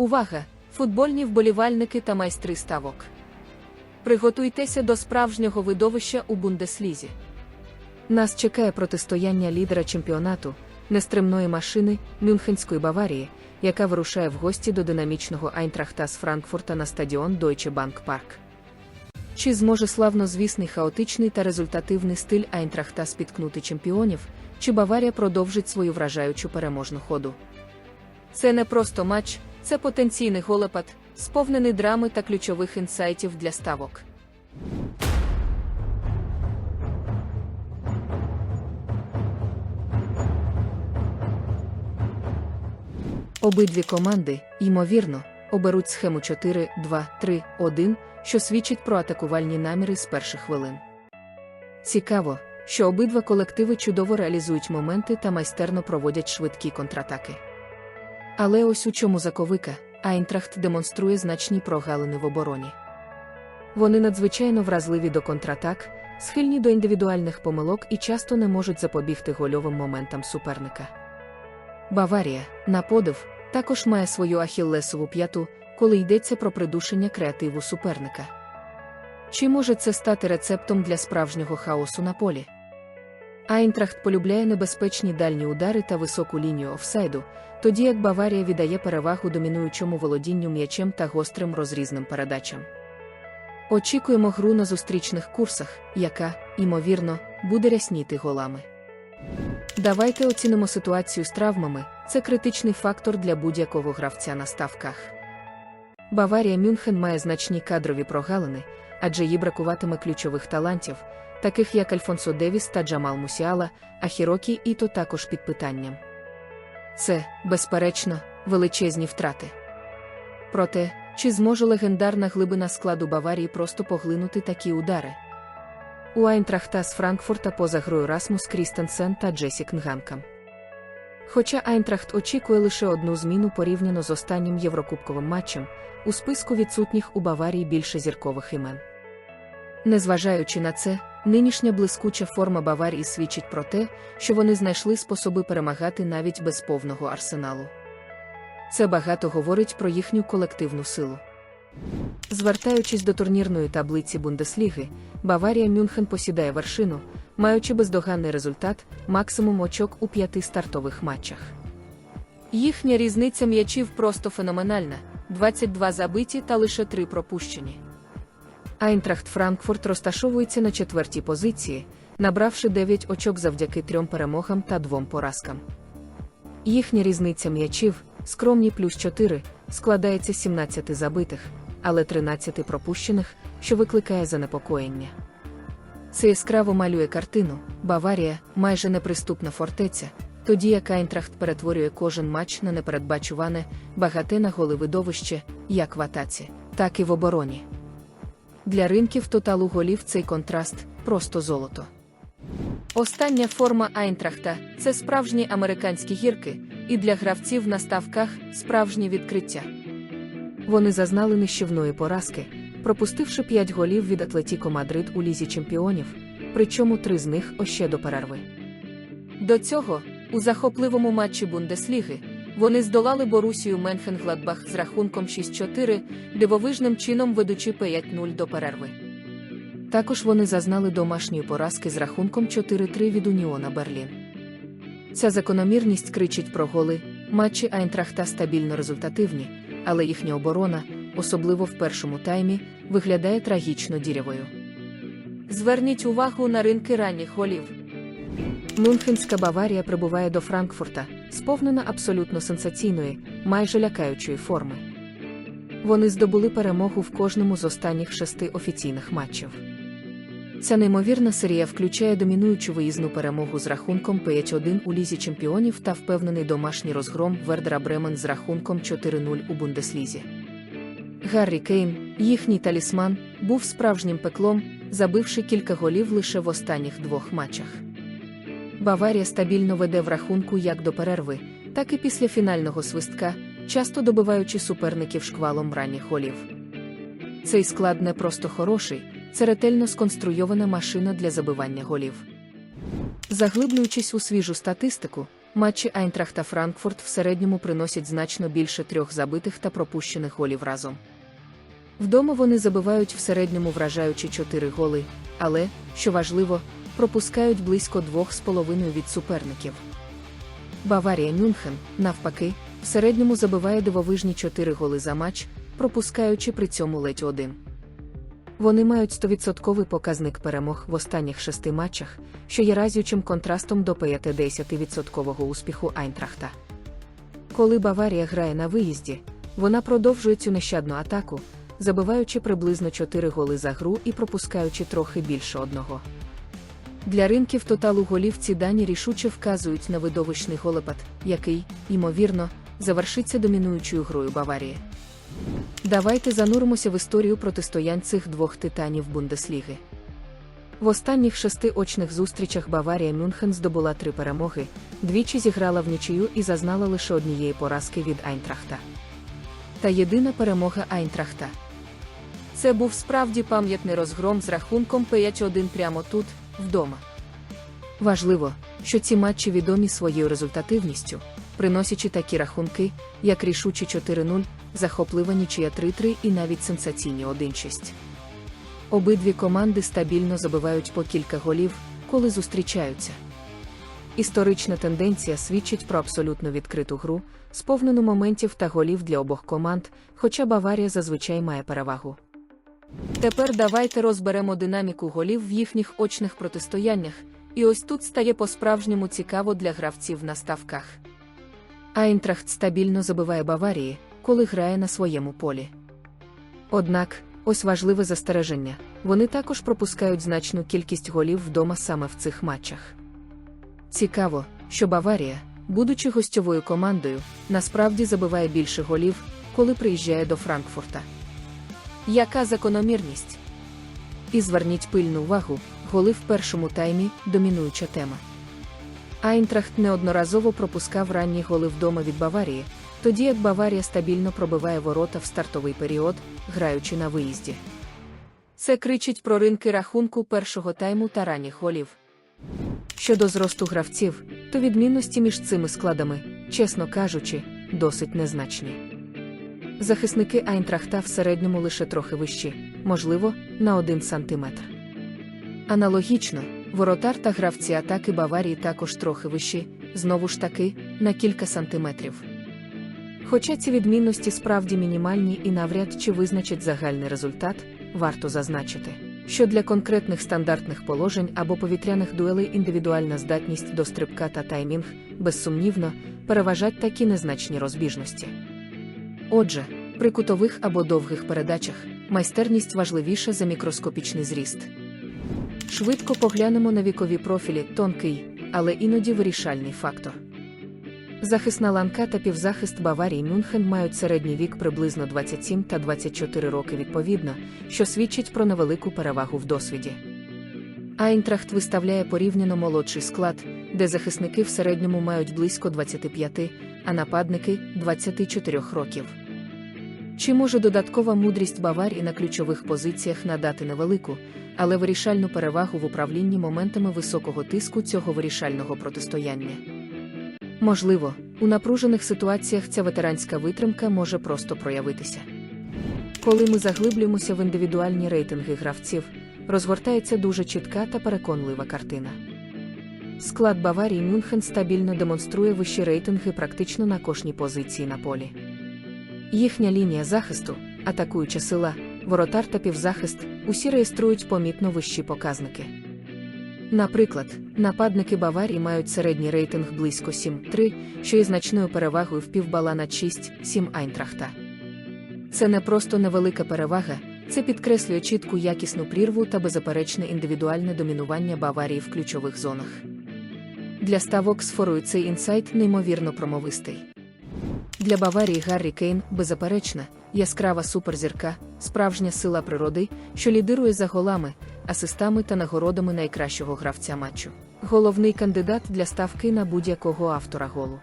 Увага! Футбольні вболівальники та майстри ставок. Приготуйтеся до справжнього видовища у Бундеслізі. Нас чекає протистояння лідера чемпіонату, нестримної машини Мюнхенської Баварії, яка вирушає в гості до динамічного Айнтрахта з Франкфурта на стадіон Deutsche Bank Park. Чи зможе славнозвісний хаотичний та результативний стиль Айнтрахта спіткнути чемпіонів, чи Баварія продовжить свою вражаючу переможну ходу? Це не просто матч, це потенційний голепад, сповнений драми та ключових інсайтів для ставок. Обидві команди, ймовірно, оберуть схему 4-2-3-1, що свідчить про атакувальні наміри з перших хвилин. Цікаво, що обидва колективи чудово реалізують моменти та майстерно проводять швидкі контратаки. Але ось у чому заковика, Айнтрахт демонструє значні прогалини в обороні. Вони надзвичайно вразливі до контратак, схильні до індивідуальних помилок і часто не можуть запобігти гольовим моментам суперника. Баварія, на подив, також має свою ахіллесову п'яту, коли йдеться про придушення креативу суперника. Чи може це стати рецептом для справжнього хаосу на полі? Айнтрахт полюбляє небезпечні дальні удари та високу лінію офсайду, тоді як Баварія віддає перевагу домінуючому володінню м'ячем та гострим розрізним передачам. Очікуємо гру на зустрічних курсах, яка, ймовірно, буде рясніти голами. Давайте оцінимо ситуацію з травмами, це критичний фактор для будь-якого гравця на ставках. Баварія Мюнхен має значні кадрові прогалини, адже їй бракуватиме ключових талантів, таких як Альфонсо Девіс та Джамал Мусіала, а Хірокі Іто також під питанням. Це, безперечно, величезні втрати. Проте, чи зможе легендарна глибина складу Баварії просто поглинути такі удари? У Айнтрахта з Франкфурта поза грою Расмус Крістенсен та Джесік Нганкам. Хоча Айнтрахт очікує лише одну зміну порівняно з останнім єврокубковим матчем, у списку відсутніх у Баварії більше зіркових імен. Незважаючи на це, нинішня блискуча форма Баварії свідчить про те, що вони знайшли способи перемагати навіть без повного арсеналу. Це багато говорить про їхню колективну силу. Звертаючись до турнірної таблиці Бундесліги, Баварія Мюнхен посідає вершину, маючи бездоганний результат, максимум очок у п'яти стартових матчах. Їхня різниця м'ячів просто феноменальна: 22 забиті та лише 3 пропущені. Айнтрахт Франкфурт розташовується на четвертій позиції, набравши 9 очок завдяки трьом перемогам та двом поразкам. Їхня різниця м'ячів, скромні плюс 4, складається з 17 забитих, але 13 пропущених, що викликає занепокоєння. Це яскраво малює картину Баварія майже неприступна фортеця, тоді як Айнтрахт перетворює кожен матч на непередбачуване, багате на голи видовище, як в атаці, так і в обороні. Для ринків тоталу голів цей контраст просто золото. Остання форма Айнтрахта це справжні американські гірки, і для гравців на ставках справжні відкриття. Вони зазнали нищівної поразки, пропустивши 5 голів від Атлетіко Мадрид у лізі чемпіонів, причому три з них още до перерви. До цього, у захопливому матчі Бундесліги, вони здолали Борусію Менхенгладбах з рахунком 6-4, дивовижним чином ведучи 5-0 до перерви. Також вони зазнали домашньої поразки з рахунком 4-3 від Уніона Берлін. Ця закономірність кричить про голи, матчі Айнтрахта стабільно результативні, але їхня оборона, особливо в першому таймі, виглядає трагічно дірявою. Зверніть увагу на ринки ранніх голів. Мюнхенська Баварія прибуває до Франкфурта, сповнена абсолютно сенсаційної, майже лякаючої форми. Вони здобули перемогу в кожному з останніх шести офіційних матчів. Ця неймовірна серія включає домінуючу виїзну перемогу з рахунком 5-1 у лізі чемпіонів та впевнений домашній розгром Вердера Бремен з рахунком 4-0 у Бундеслізі. Гаррі Кейн, їхній талісман, був справжнім пеклом, забивши кілька голів лише в останніх двох матчах. Баварія стабільно веде в рахунку як до перерви, так і після фінального свистка, часто добиваючи суперників шквалом ранніх голів. Цей склад не просто хороший, це ретельно сконструйована машина для забивання голів. Заглиблюючись у свіжу статистику, матчі Айнтрахта Франкфурт в середньому приносять значно більше трьох забитих та пропущених голів разом. Вдома вони забивають в середньому вражаючи 4 голи, але, що важливо, пропускають близько 2,5 від суперників. Баварія Мюнхен, навпаки, в середньому забиває дивовижні 4 голи за матч, пропускаючи при цьому ледь один. Вони мають 100% показник перемог в останніх шести матчах, що є разючим контрастом до 50% успіху Айнтрахта. Коли Баварія грає на виїзді, вона продовжує цю нещадну атаку, забиваючи приблизно 4 голи за гру і пропускаючи трохи більше одного. Для ринків тоталу голів ці дані рішуче вказують на видовищний голепад, який, ймовірно, завершиться домінуючою грою Баварії. Давайте зануримося в історію протистоянь цих двох титанів Бундесліги. В останніх шести очних зустрічах Баварія Мюнхен здобула три перемоги, двічі зіграла в нічию і зазнала лише однієї поразки від Айнтрахта. Та єдина перемога Айнтрахта. Це був справді пам'ятний розгром з рахунком 5-1 прямо тут, вдома. Важливо, що ці матчі відомі своєю результативністю, приносячи такі рахунки, як рішучі 4-0, захоплива нічия 3-3 і навіть сенсаційні 1-6. Обидві команди стабільно забивають по кілька голів, коли зустрічаються. Історична тенденція свідчить про абсолютно відкриту гру, сповнену моментів та голів для обох команд, хоча Баварія зазвичай має перевагу. Тепер давайте розберемо динаміку голів в їхніх очних протистояннях, і ось тут стає по-справжньому цікаво для гравців на ставках. Айнтрахт стабільно забиває Баварії, коли грає на своєму полі. Однак, ось важливе застереження: вони також пропускають значну кількість голів вдома саме в цих матчах. Цікаво, що Баварія, будучи гостьовою командою, насправді забиває більше голів, коли приїжджає до Франкфурта. Яка закономірність? І зверніть пильну увагу, голи в першому таймі домінуюча тема. Айнтрахт неодноразово пропускав ранні голи вдома від Баварії, тоді як Баварія стабільно пробиває ворота в стартовий період, граючи на виїзді. Це кричить про ринки рахунку першого тайму та ранніх голів. Щодо зросту гравців, то відмінності між цими складами, чесно кажучи, досить незначні. Захисники Айнтрахта в середньому лише трохи вищі, можливо, на 1 сантиметр. Аналогічно, воротар та гравці атаки Баварії також трохи вищі, знову ж таки, на кілька сантиметрів. Хоча ці відмінності справді мінімальні і навряд чи визначать загальний результат, варто зазначити, що для конкретних стандартних положень або повітряних дуелей індивідуальна здатність до стрибка та таймінг, безсумнівно, переважать такі незначні розбіжності. Отже, при кутових або довгих передачах майстерність важливіша за мікроскопічний зріст. Швидко поглянемо на вікові профілі тонкий, але іноді вирішальний фактор. Захисна ланка та півзахист Баварії Мюнхен мають середній вік приблизно 27 та 24 роки відповідно, що свідчить про невелику перевагу в досвіді. Айнтрахт виставляє порівняно молодший склад, де захисники в середньому мають близько 25, а нападники 24 років. Чи може додаткова мудрість Баварії на ключових позиціях надати невелику, але вирішальну перевагу в управлінні моментами високого тиску цього вирішального протистояння? Можливо, у напружених ситуаціях ця ветеранська витримка може просто проявитися. Коли ми заглиблюємося в індивідуальні рейтинги гравців, розгортається дуже чітка та переконлива картина. Склад Баварії Мюнхен стабільно демонструє вищі рейтинги практично на кожній позиції на полі. Їхня лінія захисту, атакуюча сила, воротар та півзахист, усі реєструють помітно вищі показники. Наприклад, нападники Баварії мають середній рейтинг близько 7-3, що є значною перевагою в півбала над 6-7 Айнтрахта. Це не просто невелика перевага, це підкреслює чітку якісну прірву та беззаперечне індивідуальне домінування Баварії в ключових зонах. Для ставок сфорує цей інсайт неймовірно промовистий. Для Баварії Гаррі Кейн беззаперечна, яскрава суперзірка, справжня сила природи, що лідирує за голами, асистами та нагородами найкращого гравця матчу. Головний кандидат для ставки на будь-якого автора голу.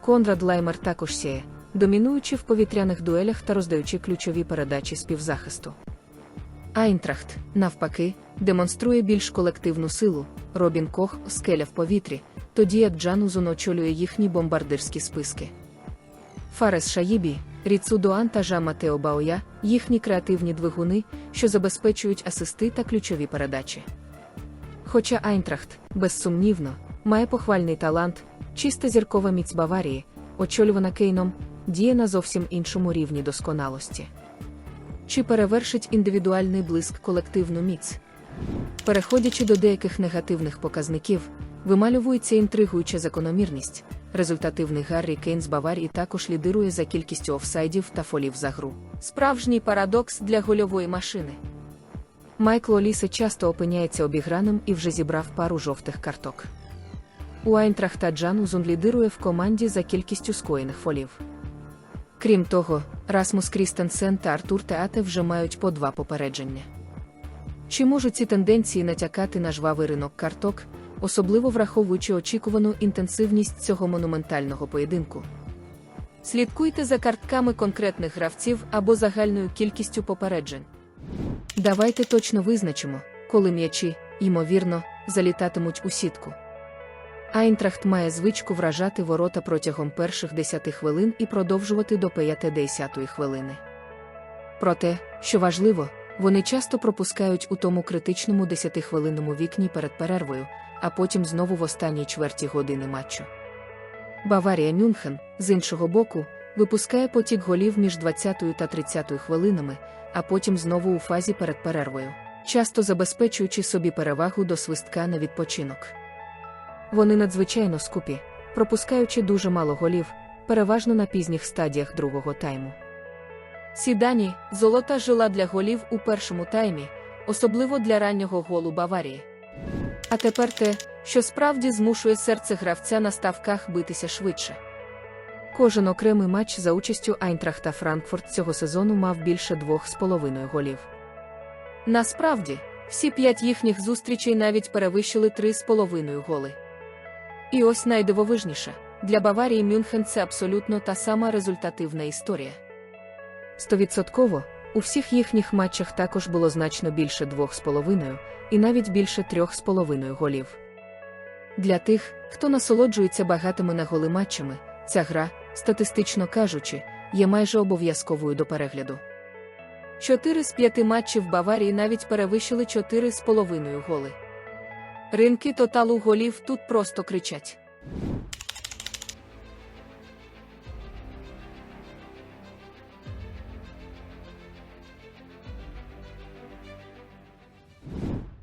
Конрад Лаймер також сіє, домінуючи в повітряних дуелях та роздаючи ключові передачі співзахисту. Айнтрахт, навпаки, демонструє більш колективну силу. Робін Кох скеля в повітрі, тоді як Джанузун очолює їхні бомбардирські списки. Фарес Шаїбі, Ріцу Дуан та Жа Матео Баоя – їхні креативні двигуни, що забезпечують асисти та ключові передачі. Хоча Айнтрахт, безсумнівно, має похвальний талант, чиста зіркова міць Баварії, очолювана Кейном, діє на зовсім іншому рівні досконалості. Чи перевершить індивідуальний блиск колективну міць? Переходячи до деяких негативних показників, вималюється інтригуюча закономірність. Результативний Гаррі Кейн з Баварії також лідирує за кількістю офсайдів та фолів за гру. Справжній парадокс для гольової машини. Майкл Олісе часто опиняється обіграним і вже зібрав пару жовтих карток. У Айнтрахта Джанузун лідирує в команді за кількістю скоєних фолів. Крім того, Расмус Крістенсен та Артур Теате вже мають по два попередження. Чи можуть ці тенденції натякати на жвавий ринок карток, особливо враховуючи очікувану інтенсивність цього монументального поєдинку? Слідкуйте за картками конкретних гравців або загальною кількістю попереджень. Давайте точно визначимо, коли м'ячі, ймовірно, залітатимуть у сітку. Айнтрахт має звичку вражати ворота протягом перших 10 хвилин і продовжувати до 50 хвилини. Проте, що важливо, вони часто пропускають у тому критичному 10-хвилинному вікні перед перервою, а потім знову в останній чверті години матчу. Баварія Мюнхен, з іншого боку, випускає потік голів між 20 та 30 хвилинами, а потім знову у фазі перед перервою, часто забезпечуючи собі перевагу до свистка на відпочинок. Вони надзвичайно скупі, пропускаючи дуже мало голів, переважно на пізніх стадіях другого тайму. Ці дані золота жила для голів у першому таймі, особливо для раннього голу Баварії. А тепер те, що справді змушує серце гравця на ставках битися швидше. Кожен окремий матч за участю Айнтрахта Франкфурт цього сезону мав більше двох з половиною голів. Насправді, всі п'ять їхніх зустрічей навіть перевищили три з половиною голи. І ось найдивовижніше для Баварії Мюнхен це абсолютно та сама результативна історія. Стовідсотково, у всіх їхніх матчах також було значно більше двох з половиною, і навіть більше трьох з половиною голів. Для тих, хто насолоджується багатими на голи матчами, ця гра, статистично кажучи, є майже обов'язковою до перегляду. Чотири з п'яти матчів Баварії навіть перевищили чотири з половиною голи. Ринки тоталу голів тут просто кричать.